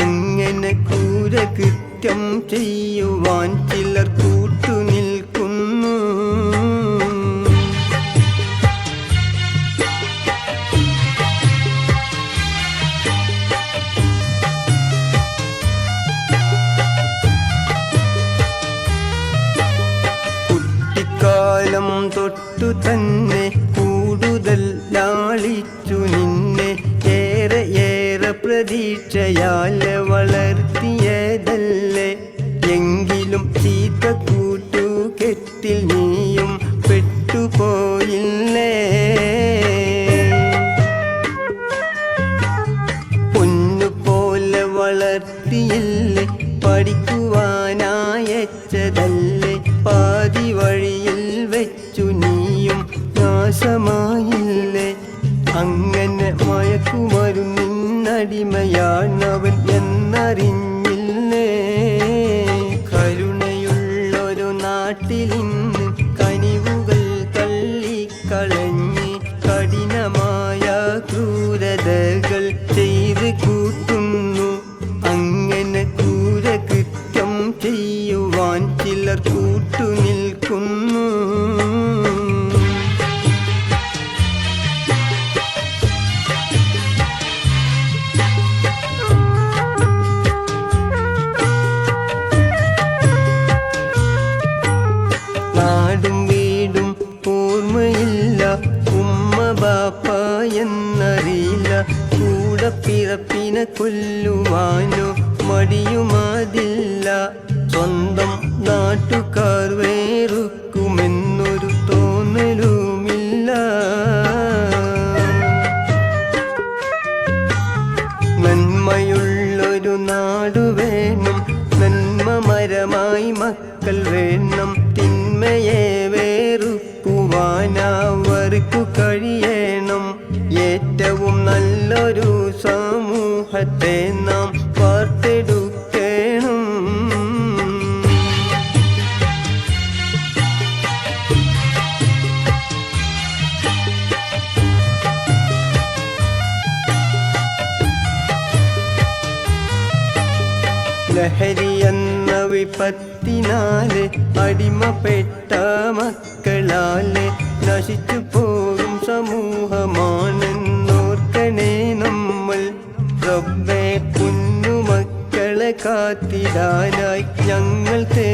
അങ്ങനെ ക്രൂരകൃത്യം ചെയ്യുവാൻ ചിലർ കൂട്ടുനിൽക്കുന്നു. കുട്ടിക്കാലം തൊട്ടു തന്നെ കൂടുതൽ ലാളിച്ചു പ്രതീക്ഷയാൽ വളർത്തിയതല്ലേ? എങ്കിലും ചീത്ത കൂട്ടു കെട്ടിൽ നീയും പെട്ടുപോയില്ലേ? പൊന്നുപോലെ വളർത്തിയില്ലേ പഠിക്കുവാനായച്ചതല്ലേ? പാതി വഴിയിൽ വെച്ചു നീയും നാശമായില്ലേ? അങ്ങനെ മയക്കുമരുന്നിന്നടിമയാണവൻ എന്നറിഞ്ഞില്ലേ? കരുണയുള്ളൊരു നാട്ടിലിന്ന് കനിവുകൾ തള്ളിക്കളഞ്ഞ് കഠിനമായ ക്രൂരതകൾ ചെയ്ത് കൂട്ടുന്നു. അങ്ങനെ ക്രൂരകൃത്യം ചെയ്യുവാൻ ചിലർ കൂട്ടുനിൽക്കുന്നു എന്നറിയില്ല. കൂടെ പിറപ്പിനെ കൊല്ലുവാനോ മടിയുമാതില്ല. സ്വന്തം നാട്ടുകാർ വേറുക്കുമെന്നൊരു തോന്നലുമില്ല. നന്മയുള്ളൊരു നാടു വേണം. നന്മ മരമായി മക്കൾ വേണം. തിന്മയെ വേറുക്കുവാനാവർക്കു കഴിയണം. ഏറ്റവും നല്ലൊരു സമൂഹത്തെ നാം വാർത്തെടുക്കണം. ലഹരി എന്ന വിപത്തിനാല് അടിമപ്പെട്ട മക്കളാൽ നശിച്ചു പോകും കാത്തിടാനായി ഞങ്ങൾ തേടും